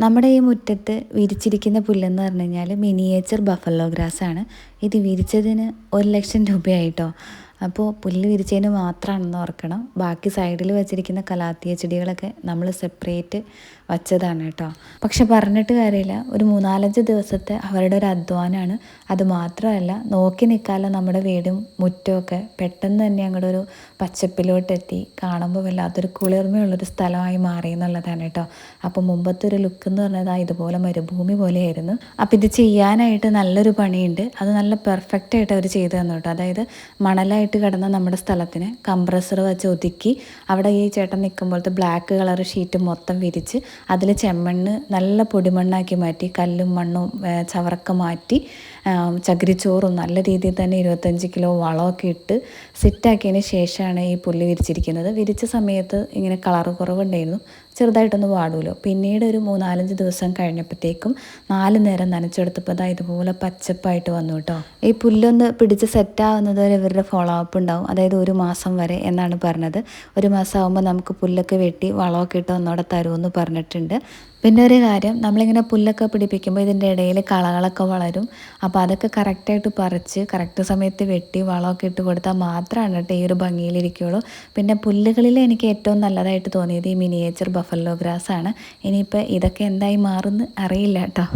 നമ്മുടെ ഈ മുറ്റത്ത് വിരിച്ചിരിക്കുന്ന പുല്ലെന്ന് പറഞ്ഞു കഴിഞ്ഞാൽ മിനിയേച്ചർ ബഫല്ലോ ഗ്രാസ് ആണ്. ഇത് വിരിച്ചതിന് ഒരു ലക്ഷം രൂപയായിട്ടോ അപ്പോൾ പുല്ല് വിരിച്ചതിന് മാത്രമാണെന്ന് ഓർക്കണം. ബാക്കി സൈഡിൽ വെച്ചിരിക്കുന്ന കലാത്തിയ ചെടികളൊക്കെ നമ്മൾ സെപ്പറേറ്റ് വച്ചതാണ് കേട്ടോ. പക്ഷെ പറഞ്ഞിട്ട് കാര്യമില്ല. ഒരു മൂന്നാലഞ്ച് ദിവസത്തെ അവരുടെ ഒരു അധ്വാനമാണ് അത് മാത്രമല്ല നോക്കി നിൽക്കാതെ നമ്മുടെ വീടും മുറ്റമൊക്കെ. പെട്ടെന്ന് തന്നെ അങ്ങോട്ട് ഒരു പച്ചപ്പിലോട്ടെത്തി കാണുമ്പോൾ വല്ലാത്തൊരു കുളിർമയുള്ളൊരു സ്ഥലമായി മാറി എന്നുള്ളതാണ് കേട്ടോ. അപ്പോൾ മുമ്പത്തെ ഒരു ലുക്ക് എന്ന് പറഞ്ഞത് ഇതുപോലെ മരുഭൂമി പോലെയായിരുന്നു. അപ്പോൾ ഇത് ചെയ്യാനായിട്ട് നല്ലൊരു പണിയുണ്ട്. അത് നല്ല പെർഫെക്റ്റ് ആയിട്ട് അവർ ചെയ്തു തന്നു കേട്ടോ. അതായത് മണലായിട്ട് കിടന്ന നമ്മുടെ സ്ഥലത്തിന് കംപ്രസർ വെച്ച് ഒതുക്കി അവിടെ ഈ ചേട്ടൻ നിൽക്കുമ്പോഴത്തെ ബ്ലാക്ക് കളർ ഷീറ്റ് മൊത്തം വിരിച്ച് അതിൽ ചെമ്മണ്ണ് നല്ല പൊടിമണ്ണാക്കി മാറ്റി കല്ലും മണ്ണും ചവറൊക്കെ മാറ്റി ചകിരിച്ചോറും നല്ല രീതിയിൽ തന്നെ ഇരുപത്തഞ്ച് കിലോ വളമൊക്കെ ഇട്ട് സെറ്റാക്കിയതിന് ശേഷമാണ് ഈ പുല്ല് വിരിച്ചിരിക്കുന്നത്. വിരിച്ച സമയത്ത് ഇങ്ങനെ കളർ കുറവുണ്ടായിരുന്നു. ചെറുതായിട്ടൊന്ന് വാടുമല്ലോ പിന്നീട് ഒരു മൂന്നാലഞ്ച് ദിവസം കഴിഞ്ഞപ്പോഴത്തേക്കും നാല് നേരം നനച്ചെടുത്തപ്പോൾ അതാ ഇതുപോലെ പച്ചപ്പായിട്ട് വന്നു കേട്ടോ. ഈ പുല്ലൊന്ന് പിടിച്ച് സെറ്റാവുന്നത് വരെ ഇവരുടെ ഫോളോ അപ്പ് ഉണ്ടാവും. അതായത് ഒരു മാസം വരെ എന്നാണ് പറഞ്ഞത്. ഒരു മാസം ആകുമ്പോൾ നമുക്ക് പുല്ലൊക്കെ വെട്ടി വളമൊക്കെ ഇട്ട് ഒന്നോടെ തരുമെന്ന് പറഞ്ഞിട്ടുണ്ട്. പിന്നെ ഒരു കാര്യം നമ്മളിങ്ങനെ പുല്ലൊക്കെ പിടിപ്പിക്കുമ്പോൾ ഇതിന്റെ ഇടയിൽ കളകളൊക്കെ വളരും. അപ്പോൾ അതൊക്കെ കറക്റ്റായിട്ട് പറിച്ച് കറക്റ്റ് സമയത്ത് വെട്ടി വളമൊക്കെ ഇട്ട് കൊടുത്താൽ മാത്രമാണ് കേട്ടോ ഈ ഒരു ഭംഗിയിലിരിക്കുകയുള്ളൂ പിന്നെ പുല്ലുകളിൽ എനിക്ക് ഏറ്റവും നല്ലതായിട്ട് തോന്നിയത് ഈ മിനിയേച്ചർ ബഫല്ലോ ഗ്രാസ് ആണ് ഇനിയിപ്പോൾ ഇതൊക്കെ എന്തായി മാറുമെന്ന് അറിയില്ല കേട്ടോ.